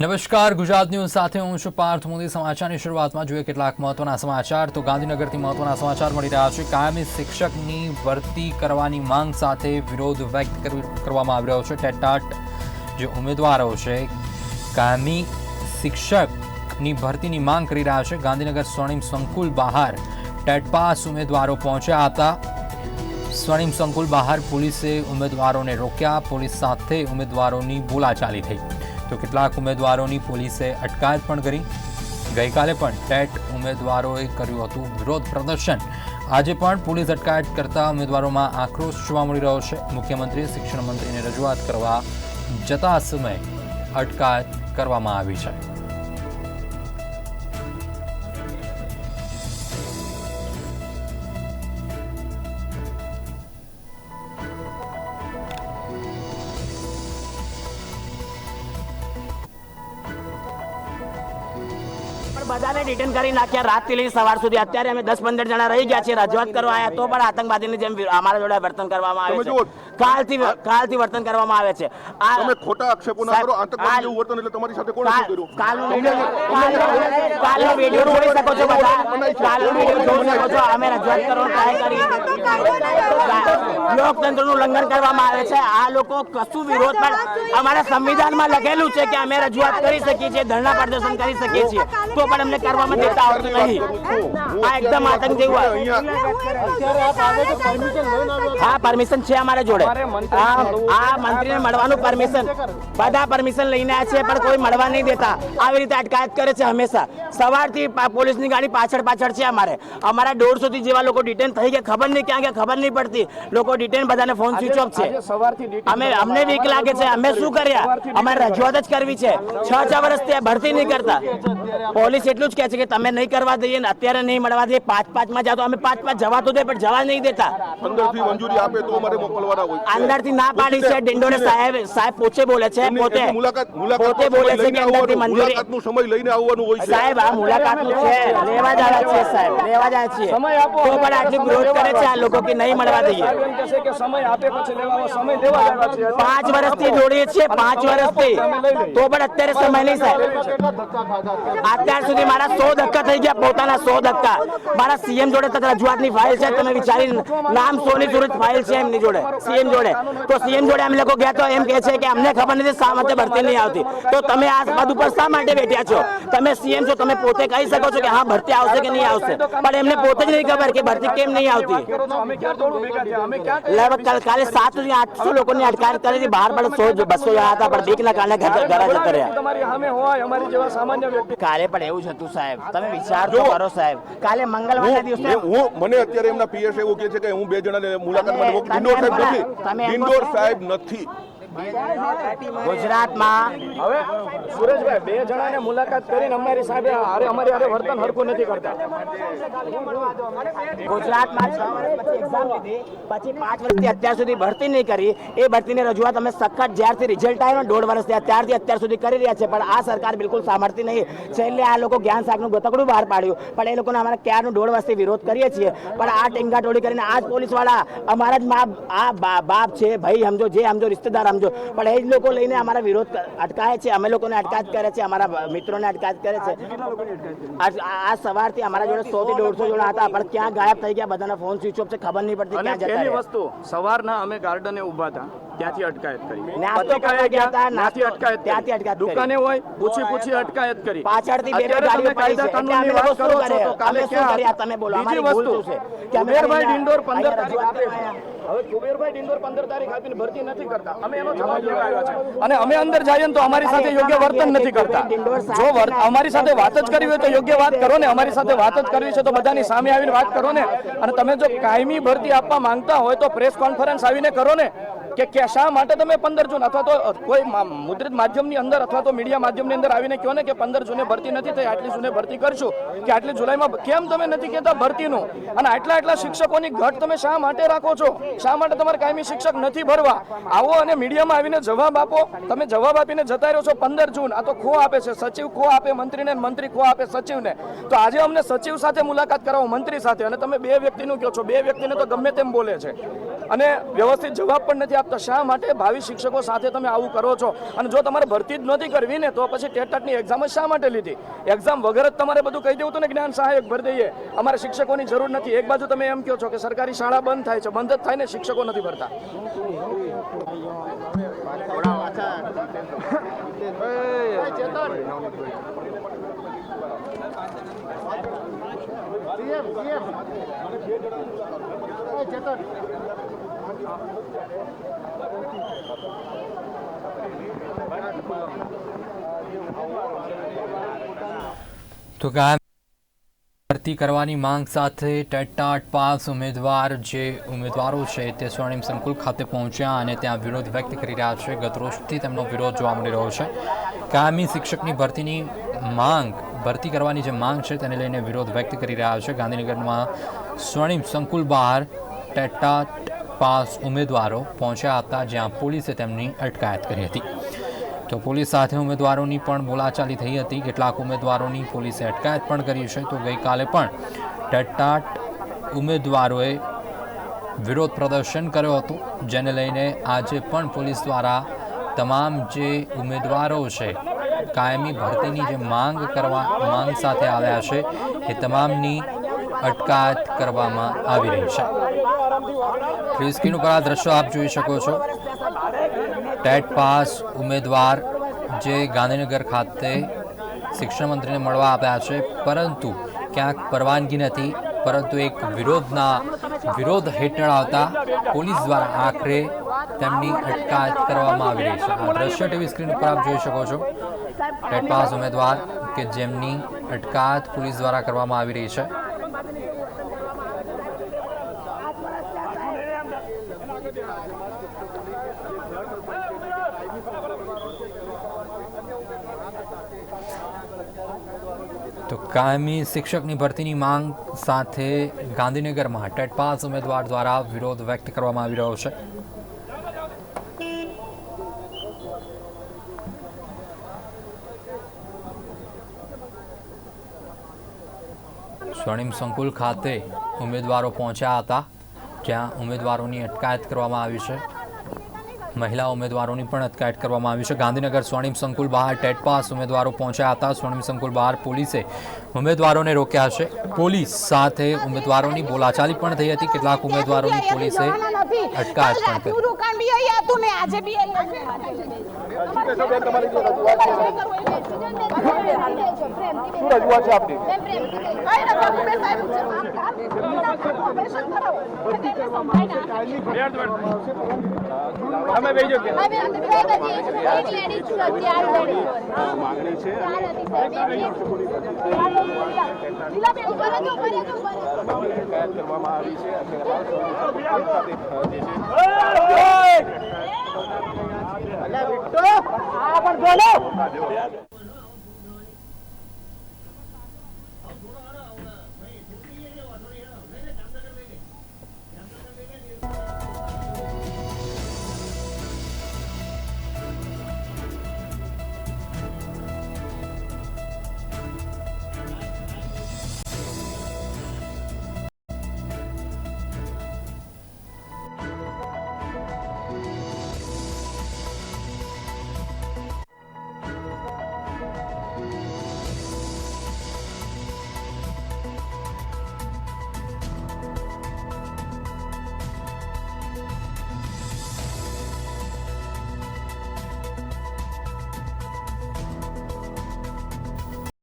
નમસ્કાર, ગુજરાત ન્યૂઝ સાથે હું છું પાર્થ મોદી. સમાચારની શરૂઆતમાં જોઈએ કેટલાક મહત્વના સમાચાર. તો ગાંધીનગરથી મહત્વના સમાચાર મળી રહ્યા છે. કાયમી શિક્ષકની ભરતી કરવાની માંગ સાથે વિરોધ વ્યક્ત કરવી- કરવામાં આવી રહ્યો છે. ટેટાટ જે ઉમેદવારો છે, કાયમી શિક્ષકની ભરતીની માંગ કરી રહ્યા છે. ગાંધીનગર સ્વર્ણિમ સંકુલ બહાર ટેટ પાસ ઉમેદવારો પહોંચ્યા હતા. સ્વર્ણિમ સંકુલ બહાર પોલીસે ઉમેદવારોને રોક્યા. પોલીસ સાથે ઉમેદવારોની બોલાચાલી થઈ. તો કેટલાક ઉમેદવારોની પોલીસે અટકાયત પણ કરી. ગઈકાલે પણ ટેટ ઉમેદવારોએ કર્યું હતું વિરોધ પ્રદર્શન. આજે પણ પોલીસ અટકાયત કરતા ઉમેદવારોમાં આક્રોશ જોવા મળી રહ્યો છે. મુખ્યમંત્રી શિક્ષણ મંત્રીને રજૂઆત કરવા જતા સમયે અટકાયત કરવામાં આવી છે. બધાને રિટર્ન કરી નાખ્યા. રાતથી લઈ સવાર સુધી. અત્યારે અમે દસ પંદર જણા રહી ગયા છીએ. રજૂઆત કરવા આવ્યા તો પણ આતંકવાદીની જેમ અમારા જોડે વર્તન કરવામાં આવે તમે છે. કાલથી કાલથી વર્તન કરવામાં આવે છે. આ તમે ખોટા આક્ષેપો ના કરો આતંકવાદી જેવું વર્તન એટલે તમારી સાથે કોણે શું કર્યું? કાલનો વિડિયો કાલનો- વિડિયો જોઈ શકો છો બધા. કાલનો વિડિયો જોઈ શકો છો. અમે રજૂઆત કરવાનો ટ્રાય કરી લોકતંત્રનું ઉલ્લંઘન કરવામાં આવે છે. આ લોકો કશું વિરોધ પણ અમારા સંવિધાનમાં લખેલું છે કે અમે રજૂઆત કરી શકીએ છીએ ધરણા પ્રદર્શન કરી શકીએ છીએ. તો પણ અમને કરવામાં દેતા આવતું નહીં. આ એકદમ આતંક જેવું હા પરમિશન છે અમારા જોડે. આ આ મંત્રીને મળવાનું પરમિશન બધા પરમિશન લઈને આ છે પણ કોઈ મળવા નહીં દેતા. આવી રીતે અટકાયત કરે છે હંમેશા. સવારથી પોલીસની ગાડી પાછળ પાછળ છે અમારે. અમારા દોઢસોથી જેવા લોકો ડિટેન થઈ ગયા. ખબર નહીં ક્યાં ગયા ખબર નહીં પડતી. લોકો ડિટેન બધાને ફોન સ્વિચ ઓફ છે. અમે અમને વીક લાગે છે. અમે શું કર્યા? અમારે રજૂઆત જ કરવી છે. છ છ વર્ષથી ભરતી નહીં કરતા. પોલીસ એટલું જ કહે છે કે તમે નહીં કરવા દઈએ ને અત્યારે નહીં મળવા દઈએ. પાંચ પાંચમાં જાઓ તો અમે પાંચ પાંચ જવા તો દે પણ જવા નહીં દેતા. અંદરથી મંજૂરી આપે તો અમારે મોકલવાના. અંદરથી ના પાડી છે ડિંડોરે સાહેબ સાહેબ પોતે બોલે છે પોતે. મુલાકાત મુલાકાત પોતે બોલે છે કે અંદરથી મંજૂરી મુલાકાતનો સમય લઈને આવવાનું હોય છે. સાહેબ આ મુલાકાત છે. લેવા જ આવ્યા છે સાહેબ. લેવા જ આવ્યા આપો તો પણ આટલી ગ્રોથ કરે છે આ લોકો કે નહીં મળવા દઈએ? પાંચ વર્ષથી જોડીએ છીએ પાંચ વર્ષથી. તો પણ અત્યારે સમય નહીં સાહેબ. અત્યાર સુધી મારા સો ધક્કા થઈ ગયા પોતાના સો ધક્કા. મારા સીએમ જોડે તક રજૂઆતની ફાઇલ છે તમે વિચારી નામ સોની સુરત ફાઇલ છે એમની જોડે. સીએમ જોડે. તો સીએમ જોડે અમે લોકો ગયા તો એમ કહે છે કે અમને ખબર નથી શા માટે ભરતી નહીં આવતી. તો તમે આ પદ ઉપર શા માટે બેઠ્યા છો? તમે સીએમ છો તમે પોતે કહી શકો છો કે હા ભરતી આવશે કે નહીં આવશે. પણ એમને પોતે જ નહીં ખબર કે ભરતી કેમ નહીં આવતી. કાલે સાત આઠસો લોકોની અટકાયત કરી બહાર પણ સો બસો જણા હતા પણ બીકના કારણે ઘર જતા રહ્યા કાલે પણ એવું જ હતું સાહેબ. તમે વિચાર તો કરો સાહેબ. કાલે મંગળવારના દિવસે હું મને અત્યારે એમના પીએસ એવું કહે છે કે હું બે જણાને મુલાકાત સાહેબ નથી. બોલા- સાહેબ નથી. ગુજરાતમાં હવે સુરેશભાઈ બે જણાને મુલાકાત કરીને અમારી સાહેબ અરે અમારી અરે વર્તન હરખું નથી કરતા. ગુજરાતમાં છ વર્ષ પછી એક્ઝામ લીધી પછી પાંચ વર્ષથી અત્યાર સુધી ભરતી નહીં કરી. એ ભરતીની રજૂઆત અમે સખત જ્યારથી રિઝલ્ટ આવ્યો ને દોઢ વર્ષથી થયા ત્યારથી અત્યાર સુધી કરી રહ્યા છે પણ આ સરકાર બિલકુલ સાંભળતી નહીં. છેલ્લે આ લોકો જ્ઞાન શાકનું ગતકડું બહાર પાડ્યું. પણ એ લોકોને અમારે ક્યારનું દોઢ વર્ષથી વિરોધ કરીએ છીએ. પણ આ ટેંગાટોળી કરીને આ જ પોલીસવાળા અમારા જ મા આ બાપ છે ભાઈ સમજો જે સમજો રિશ્તેદાર સમજો. પણ એ જ લોકો લઈને અમારા વિરોધ અટકાય છે. અમે લોકોને અટકાત કરે છે. અમારા મિત્રોને અટકાત કરે છે. આજ- આ સવારથી અમારા જોડે સો થી દોઢસો જણા હતા. પણ ક્યાં ગાયબ થઈ ગયા? બધાના ફોન સ્વિચ ઓફ છે. ખબર નહીં પડતી ક્યાં જતા વસ્તુ સવારના અમે ગાર્ડને ઊભા હતા. ત્યાંથી અટકાયત કરી. પત્રિકાએ ગયા ત્યાંથી અટકાયત ત્યાંથી અટકાયત દુકાને હોય પૂછી પૂછી અટકાયત કરી. પાછળથી બે બે ગાડીઓ. કાયદા અમે કાનૂનની વાત કરો છો તો કાલે ક્યાં? તમે બોલો. બીજી વસ્તુ. છે? કે અમે કુબેરભાઈ ડિંડોર પંદર અહીંયા તારીખ આપે હવે કુબેરભાઈ ડિંડોર પંદર તારીખ આપીને ભરતી નથી કરતા. અમે એનો જવાબ લેવા આવ્યા છે. અને અમે અંદર જઈએ ને તો અમારી સાથે યોગ્ય વર્તન નથી કરતા. જો અમારી સાથે વાત જ કરવી હોય તો યોગ્ય વાત કરો ને અમારી સાથે વાત જ કરવી છે તો બધાની સામે આવીને વાત કરો ને. અને તમે જો કાયમી ભરતી આપવા માંગતા હોય તો પ્રેસ કોન્ફરન્સ આવીને કરો ને. કે કે શા માટે તમે પંદર જૂન અથવા તો કોઈ મુદ્રિત માધ્યમની અંદર અથવા તો મીડિયા માધ્યમની અંદર આવીને કહો ને કે પંદર જૂને ભરતી નથી થઈ, આટલી જૂને ભરતી કરશું, કે આટલી જુલાઈમાં કેમ તમે નથી કહેતા ભરતીનું? અને આટલા આટલા શિક્ષકોની ઘટ તમે શા માટે રાખો છો? શા માટે તમારે કાયમી શિક્ષક નથી ભરવા? આવો અને મીડિયામાં આવીને જવાબ આપો. તમે જવાબ આપીને જતા રહ્યો છો પંદર જૂન. આ તો ખો આપે છે. સચિવ ખો આપે, મંત્રીને મંત્રી ખો આપે, સચિવને. તો આજે અમને સચિવ સાથે મુલાકાત કરાવો, મંત્રી સાથે. અને તમે બે વ્યક્તિનું કહો છો. બે વ્યક્તિને તો ગમે તેમ બોલે છે. અને વ્યવસ્થિત જવાબ પણ નથી આપતા શા માટે ભાવિ શિક્ષકો સાથે તમે આવું કરો છો? અને જો તમારે ભરતી જ નહોતી કરવી ને, તો પછી ટેટાટની એક્ઝામ શા માટે લીધી? એક્ઝામ વગર જ તમારે બધું કહી દેવું હતું ને જ્ઞાન સહાયક ભરી દઈએ. અમારે શિક્ષકોની જરૂર નથી. એક બાજુ તમે એમ કહો છો કે સરકારી શાળા બંધ થાય છે, બંધ જ થાય ને શિક્ષકો નથી ભરતા? તો કાયમ ભરતી કરવાની માંગ સાથે ટેટાટ પાસ ઉમેદવાર જે ઉમેદવારો છે તે સ્વર્ણિમ સંકુલ ખાતે પહોંચ્યા અને ત્યાં વિરોધ વ્યક્ત કરી રહ્યા છે. ગત રોજથી તેમનો વિરોધ જોવા મળી રહ્યો છે. કાયમી શિક્ષકની ભરતીની માંગ, ભરતી કરવાની જે માંગ છે તેને લઈને વિરોધ વ્યક્ત કરી રહ્યા છે. ગાંધીનગરમાં સ્વર્ણિમ સંકુલ બહાર ટેટાટ પાસ ઉમેદવારો પહોંચ્યા હતા જ્યાં પોલીસે તેમની અટકાયત કરી હતી. તો પોલીસ સાથે ઉમેદવારોની પણ બોલાચાલી થઈ હતી. કેટલાક ઉમેદવારોની પોલીસે અટકાયત પણ કરી છે. તો ગઈકાલે પણ ટટ્ટાટ ઉમેદવારોએ વિરોધ પ્રદર્શન કર્યો હતો, જેને લઈને આજે પણ પોલીસ દ્વારા તમામ જે ઉમેદવારો છે, કાયમી ભરતીની જે માંગ કરવા, માંગ સાથે આવ્યા છે, એ તમામની અટકાયત કરવામાં આવી રહી છે. ફ્રી સ્ક્રીન ઉપર આ દ્રશ્યો આપ જોઈ શકો છો. ટેટ પાસ ઉમેદવાર જે ગાંધીનગર ખાતે શિક્ષણ મંત્રીને મળવા આવ્યા છે, પરંતુ ક્યાંક પરવાનગી નથી, પરંતુ એક વિરોધના વિરોધ હેઠળ આવતા પોલીસ દ્વારા આખરે તેમની અટકાયત કરવામાં આવી રહી છે. આ દ્રશ્ય ટીવી સ્ક્રીન ઉપર આપ જોઈ શકો છો. ટેટ પાસ ઉમેદવાર કે જેમની અટકાયત પોલીસ દ્વારા કરવામાં આવી રહી છે. કાયમી શિક્ષકની ભરતીની માંગ સાથે ગાંધીનગરમાં ટેટ પાસ ઉમેદવાર દ્વારા વિરોધ વ્યક્ત કરવામાં આવી રહ્યો છે. સ્વર્ણિમ સંકુલ ખાતે ઉમેદવારો પહોંચ્યા હતા, જ્યાં ઉમેદવારોની અટકાયત કરવામાં આવી છે. મહિલા ઉમેદવારોની પણ અટકાયત કરવામાં આવી છે. ગાંધીનગર સ્વર્ણિમ સંકુલ બહાર ટેટ પાસ ઉમેદવારો પહોંચ્યા હતા. સ્વર્ણિમ સંકુલ બહાર પોલીસે ઉમેદવારોને રોક્યા છે. પોલીસ સાથે ઉમેદવારોની બોલાચાલી પણ થઈ હતી. કેટલાક ઉમેદવારોની પોલીસે અટકાયત પણ કરી. શું રજૂઆત છે આપની અમે બેજો માંગણી છે અટકાયત કરવામાં આવી છે અલ્યા બિટ્ટો આ પણ બોલો.